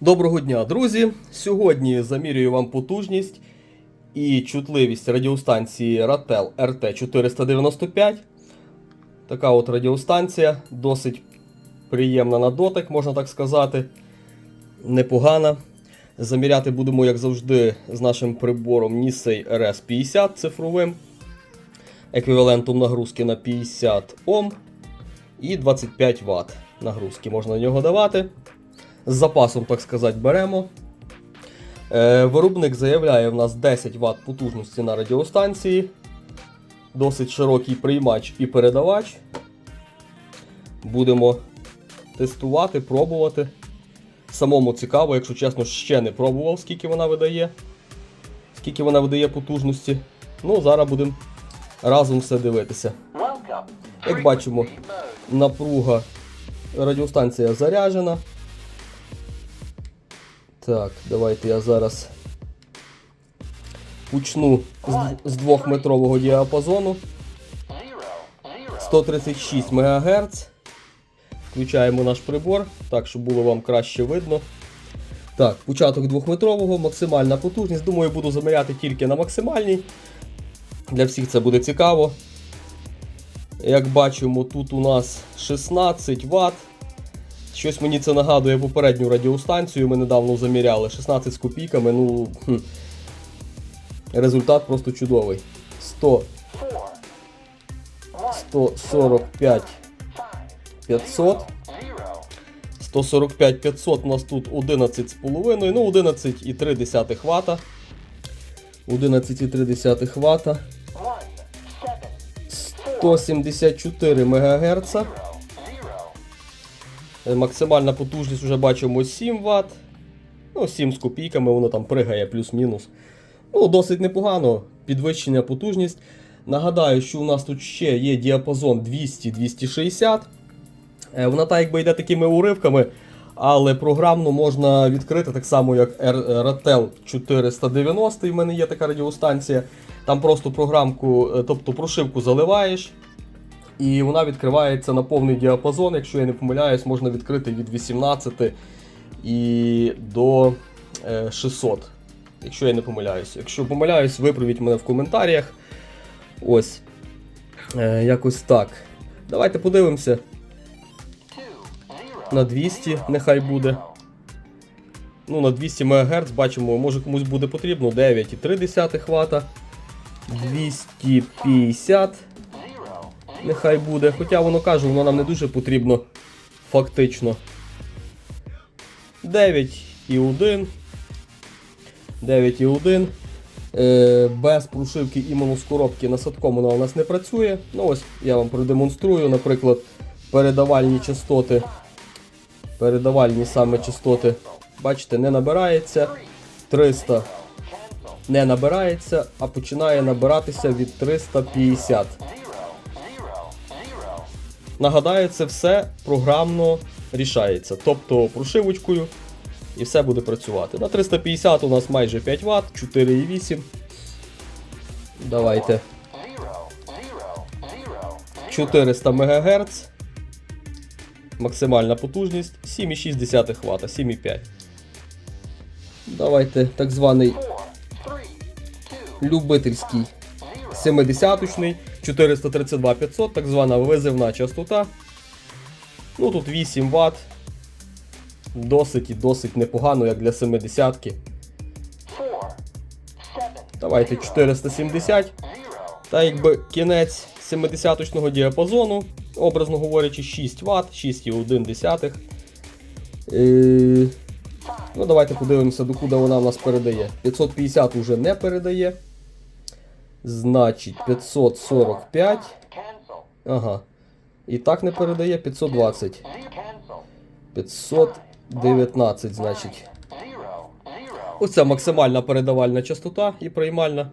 Доброго дня, друзі! Сьогодні замірюю вам потужність і чутливість радіостанції Ratel RT495. Така от радіостанція, досить приємна на дотик, можна так сказати. Непогана. Заміряти будемо, як завжди, з нашим прибором Nisei RS50 цифровим, еквівалентом нагрузки на 50 Ом і 25 Вт нагрузки можна на нього давати з запасом, так сказати, беремо. Е, виробник заявляє в нас 10 Вт потужності на радіостанції. Досить широкий приймач і передавач. Будемо тестувати, пробувати. Самому цікаво, якщо чесно, ще не пробував, скільки вона видає. Скільки вона видає потужності. Ну, зараз будемо разом все дивитися. Як бачимо, напруга радіостанція заряджена. Так, давайте я зараз почну з, з двохметрового діапазону. 136 МГц. Включаємо наш прибор, так, щоб було вам краще видно. Так, початок двохметрового, максимальна потужність. Думаю, буду заміряти тільки на максимальній. Для всіх це буде цікаво. Як бачимо, тут у нас 16 Вт. Щось мені це нагадує попередню радіостанцію. Ми недавно заміряли 16 з копійками. Ну, хм. Результат просто чудовий. 100, 145 500. 145 500 у нас тут 11,5, ну 11,3 Вт. 11,3 Вт. 174 МГц. Е, Максимальна потужність вже бачимо 7 Вт. Ну, 7 з копійками, воно там пригає плюс-мінус. Ну, досить непогано. Підвищення потужність. Нагадаю, що у нас тут ще є діапазон 200-260. Е, Вона так якби йде такими уривками, але програмно можна відкрити так само, як R- Ratel 490. В мене є така радіостанція. Там просто програмку, е, тобто прошивку заливаєш. І вона відкривається на повний діапазон. Якщо я не помиляюсь, можна відкрити від 18 і до е, 600. Якщо я не помиляюсь. Якщо помиляюсь, виправіть мене в коментарях. Ось. Е, якось так. Давайте подивимося. На 200 нехай буде. Ну, на 200 МГц бачимо, може комусь буде потрібно 9,3 Вт. 250 нехай буде. Хоча воно каже, воно нам не дуже потрібно фактично. 9,1. 9,1. Е, без прошивки іменно з коробки на садком вона у нас не працює. Ну ось я вам продемонструю, наприклад, передавальні частоти. Передавальні саме частоти. Бачите, не набирається. 300 не набирається, а починає набиратися від 350. Нагадаю, це все програмно рішається. Тобто прошивочкою і все буде працювати. На 350 у нас майже 5 Вт, 4,8. Давайте 400 МГц. Максимальна потужність 7,6 Вт, 7,5. Давайте так званий любительський 70-ний, 432 500, так звана визивна частота. Ну тут 8 Вт. Досить і досить непогано, як для 70-ки. Давайте 470. Та якби кінець 70-точного діапазону, образно говорячи, 6 Вт, 6,1. Е, Ну, давайте подивимося, докуди вона в нас передає. 550 вже не передає. Значить, 545. Ага. І так не передає 520. 519, значить. Оця максимальна передавальна частота і приймальна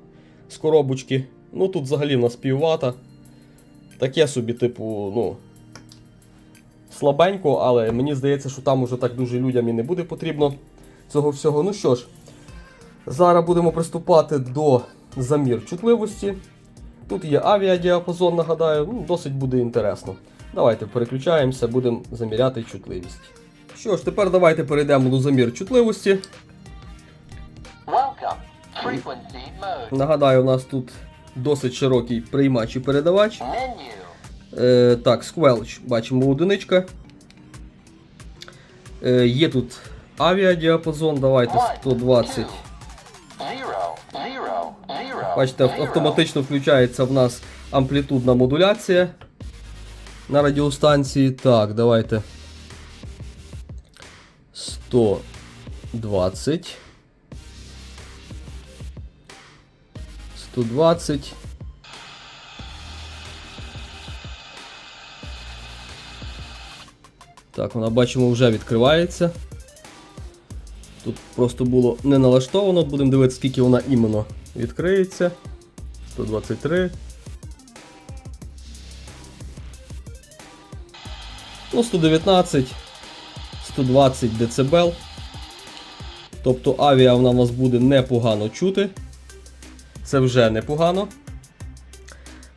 з коробочки. Ну тут взагалі в нас піввата. Таке собі, типу, ну. Слабенько, але мені здається, що там уже так дуже людям і не буде потрібно цього всього. Ну що ж, зараз будемо приступати до замір чутливості. Тут є авіадіапазон, нагадаю, ну, досить буде інтересно. Давайте переключаємося, будемо заміряти чутливість. Що ж, тепер давайте перейдемо до замір чутливості. Нагадаю, у нас тут досить широкий приймач і передавач. Е, так, Squelch, бачимо одиничка. Е, є тут авіадіапазон, давайте 120. Бачите, автоматично включається в нас амплітудна модуляція на радіостанції. Так, давайте. 120. 120. Так, вона бачимо вже відкривається. Тут просто було не налаштовано, будемо дивитися, скільки вона іменно відкриється. 123. Ну, 119, 120 дБ. Тобто авіа вона нас буде непогано чути. Це вже непогано.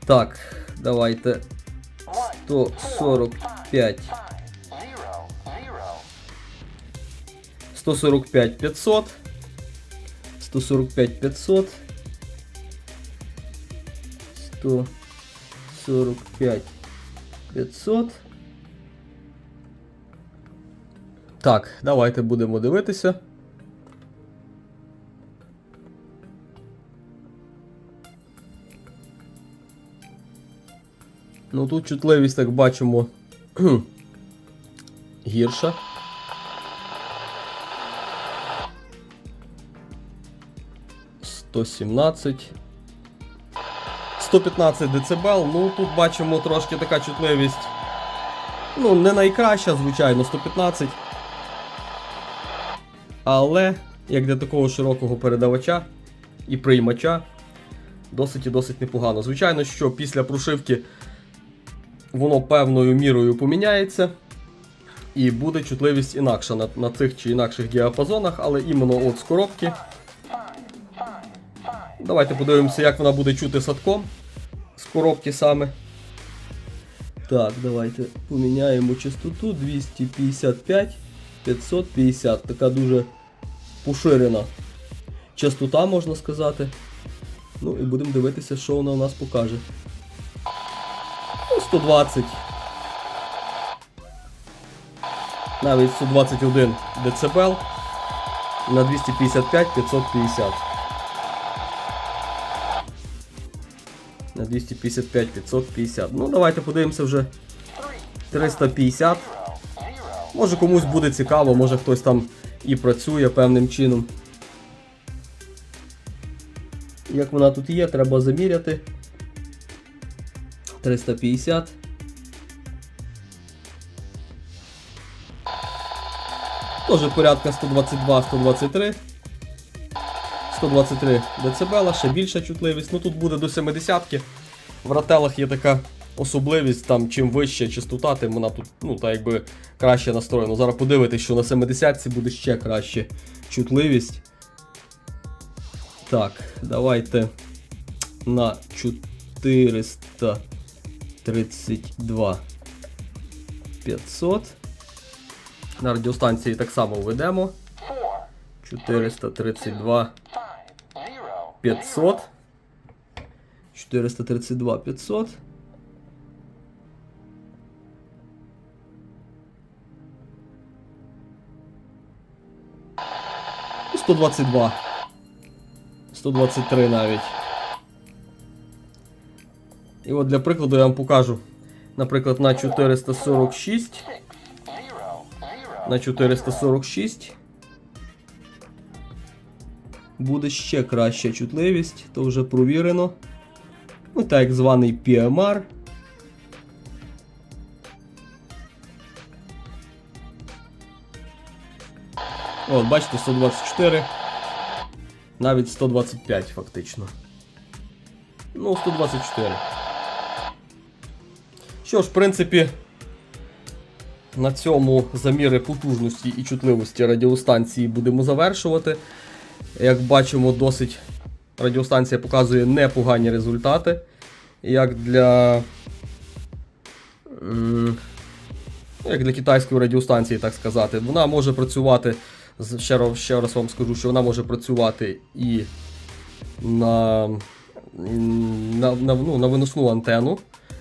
Так, давайте 145. Zero. Zero. 145 500. 145 500. 145 500. Так, давайте будемо дивитися. Ну тут чутливість, так бачимо, гірша. Сто сімнадцять. 115 дБ. Ну тут бачимо трошки така чутливість. Ну, не найкраща, звичайно, 115. Але, як для такого широкого передавача і приймача, досить і досить непогано. Звичайно, що після прошивки воно певною мірою поміняється. І буде чутливість інакша на, на тих чи інакших діапазонах, але іменно от з коробки. Давайте подивимося, як вона буде чути садком з коробки саме. Так, давайте поміняємо частоту 255 550. Така дуже поширена частота, можна сказати. Ну і будемо дивитися, що вона у нас покаже. Ну, 120. Навіть 121 дБ на 255 550. На 255 550. Ну, давайте подивимося вже 350. Може комусь буде цікаво, може хтось там і працює певним чином. Як вона тут є, треба заміряти. 350. Тоже порядка 122-123. 123 дБ, ще більша чутливість. Ну тут буде до 70-ки. В рателах є така особливість, там чим вища частота, тим вона тут ну, та якби краще настроєна. Зараз подивитись, що на 70 буде ще краще чутливість. Так, давайте на 432 500. На радіостанції так само введемо. Four. 432 Five. Zero. 500. 432 500. Ну, 122. 123 навіть. І от для прикладу я вам покажу. Наприклад, на 446. Six. Zero. Zero. На 446. Буде ще краща чутливість, то вже провірено. Ну, так званий PMR. От, бачите, 124. Навіть 125 фактично. Ну, 124. Що ж, в принципі, на цьому заміри потужності і чутливості радіостанції будемо завершувати. Як бачимо, досить радіостанція показує непогані результати. Як для як для китайської радіостанції, так сказати. Вона може працювати, ще раз, ще раз вам скажу, що вона може працювати і на, на, на, ну, на виносну антенну.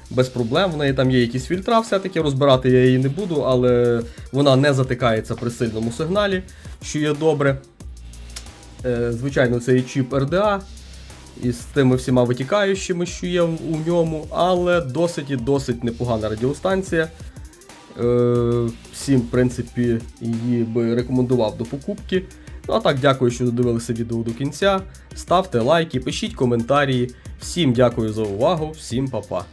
Без проблем, в неї там є якісь фільтра, все-таки розбирати я її не буду, але вона не затикається при сильному сигналі, що є добре. Е, Звичайно, це і чіп RDA із тими всіма витікаючими, що є у ньому, але досить і досить непогана радіостанція. Е, Всім, в принципі, її би рекомендував до покупки. Ну а так, дякую, що додивилися відео до кінця. Ставте лайки, пишіть коментарі. Всім дякую за увагу, всім па-па.